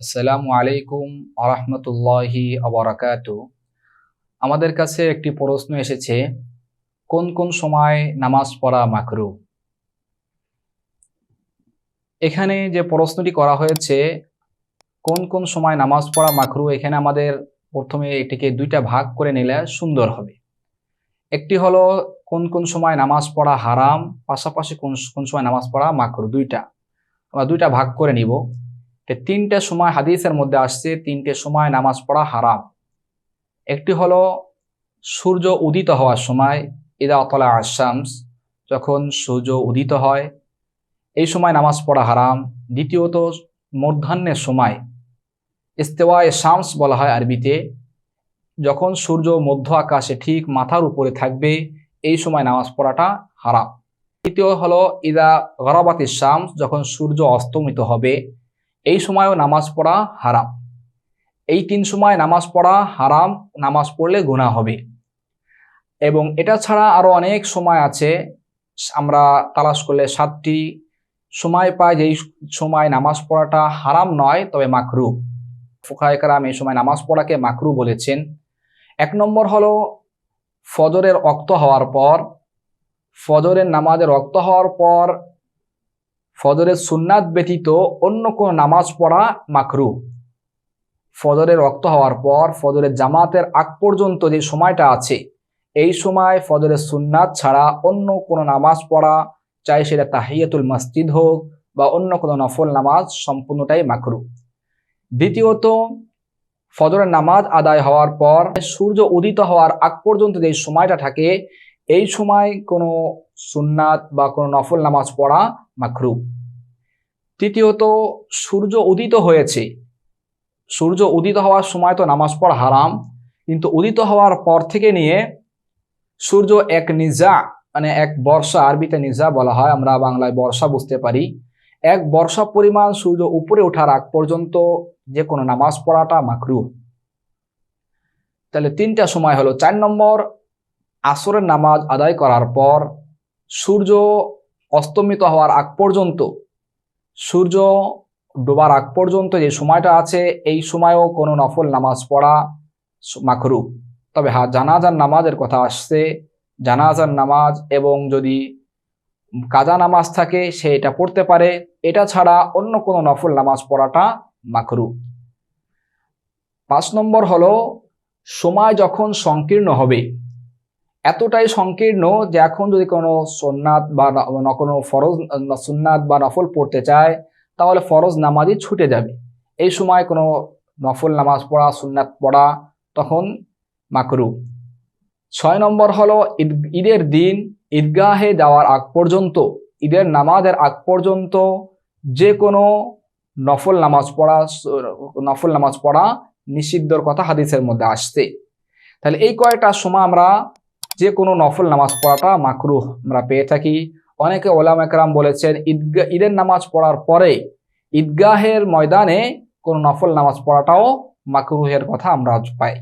আসসালামু আলাইকুম আরহামতুল্লাহি আবরাকাত আমাদের কাছে একটি প্রশ্ন এসেছে, কোন কোন সময় নামাজ পড়া মাকরু? এখানে যে প্রশ্নটি করা হয়েছে, কোন কোন সময় নামাজ পড়া মাকরু, এখানে আমাদের প্রথমে এটিকে দুইটা ভাগ করে নিলে সুন্দর হবে। একটি হলো, কোন কোন সময় নামাজ পড়া হারাম, পাশাপাশি কোন কোন সময় নামাজ পড়া মাকরু, দুইটা। আমরা দুইটা ভাগ করে নিব। তিনটে সময় হাদিসের মধ্যে আসছে, তিনটে সময় নামাজ পড়া হারাম। একটি হলো সূর্য উদিত হওয়ার সময়, ইদা অতলা আশামস যখন সূর্য উদিত হয়, এই সময় নামাজ পড়া হারাম। দ্বিতীয়ত, মধ্যাহ্নের সময়, ইস্তেওয়ায় শামস বলা হয় আরবিতে, যখন সূর্য মধ্য আকাশে ঠিক মাথার উপরে থাকবে, এই সময় নামাজ পড়াটা হারাম। তৃতীয় হলো, ইদা গরাবাতি শামস, যখন সূর্য অস্তমিত হবে এই সময়ও নামাজ পড়া হারাম। এই তিন সময় নামাজ পড়া হারাম, নামাজ পড়লে গুণা হবে। এবং এটা ছাড়া আরও অনেক সময় আছে। আমরা তালাশ করলে সাতটি সময় পাই, যেই সময় নামাজ পড়াটা হারাম নয়, তবে মাকরু। ফুকায়করাম এই সময় নামাজ পড়াকে মাকরু বলেছেন। এক নম্বর হলো, ফজরের রক্ত হওয়ার পর, ফজরের নামাজের রক্ত হওয়ার পর ফজরের সুন্নাত ব্যতীত অন্য কোনো নামাজ পড়া মাকরু। ফজরের রক্ত হওয়ার পর ফজরের জামাতের আগ পর্যন্ত যে সময়টা আছে, এই সময় ফজরের সুন্নাত ছাড়া অন্য কোনো নামাজ পড়া, চাই সেটা তাহিয়াতুল মসজিদ হোক বা অন্য কোনো নফল নামাজ সম্পূর্ণটাই মাকরু। দ্বিতীয়ত, ফজরের নামাজ আদায় হওয়ার পর সূর্য উদিত হওয়ার আগ পর্যন্ত যে সময়টা থাকে এই সময় কোনো সুন্নাত বা কোনো নফল নামাজ পড়া মাখরু তৃতীয়ত, সূর্য উদিত হয়েছে। সূর্য উদিত হওয়ার সময় তো নামাজ পড়া হারাম, কিন্তু উদিত হওয়ার পর থেকে নিয়ে সূর্য এক নিজা মানে এক বর্ষা, আরবিতে নিজা বলা হয়, আমরা বাংলায় বর্ষা বুঝতে পারি। এক বর্ষা পরিমাণ সূর্য উপরে ওঠার আগ পর্যন্ত যে কোনো নামাজ পড়াটা মাকরু। তাহলে তিনটা সময় হলো, চার নম্বর আসরের নামাজ আদায় করার পর সূর্য অস্তমিত হওয়ার আগ পর্যন্ত, সূর্য ডোবার আগ পর্যন্ত যে সময়টা আছে, এই সময়ও কোনো নফল নামাজ পড়া মাকরু তবে হ্যাঁ জানাজার নামাজের কথা আসছে। জানাজার নামাজ এবং যদি কাজা নামাজ থাকে, সে এটা পড়তে পারে। এটা ছাড়া অন্য কোনো নফল নামাজ পড়াটা মাকরু পাঁচ নম্বর হলো, সময় যখন সংকীর্ণ হবে এতটাই সংকীর্ণ যে এখন যদি কোনো সোননাথ বা কোনো ফরজ সুন্নাত বা নফল পড়তে চায়, তাহলে ফরজ নামাজই ছুটে যাবে। এই সময় কোনো নফল নামাজ পড়া, সুন্নাত পড়া তখন মাকরু। ছয় নম্বর হলো ঈদ, ঈদের দিন ঈদগাহে যাওয়ার আগ পর্যন্ত, ঈদের নামাজের আগ পর্যন্ত যে কোনো নফল নামাজ পড়া, নফল নামাজ পড়া নিষিদ্ধর কথা হাদিসের মধ্যে আসছে। তাহলে এই কয়েকটা সময় আমরা যে কোনো নফল নামাজ পড়াটা মাকরুহ। আমরা পেয়ে থাকি। অনেকে ওলাম একরাম বলেছেন, ঈদগা, ঈদের নামাজ পড়ার পরে ঈদগাহের ময়দানে কোনো নফল নামাজ পড়াটাও মাকরুহের কথা আমরা পাই।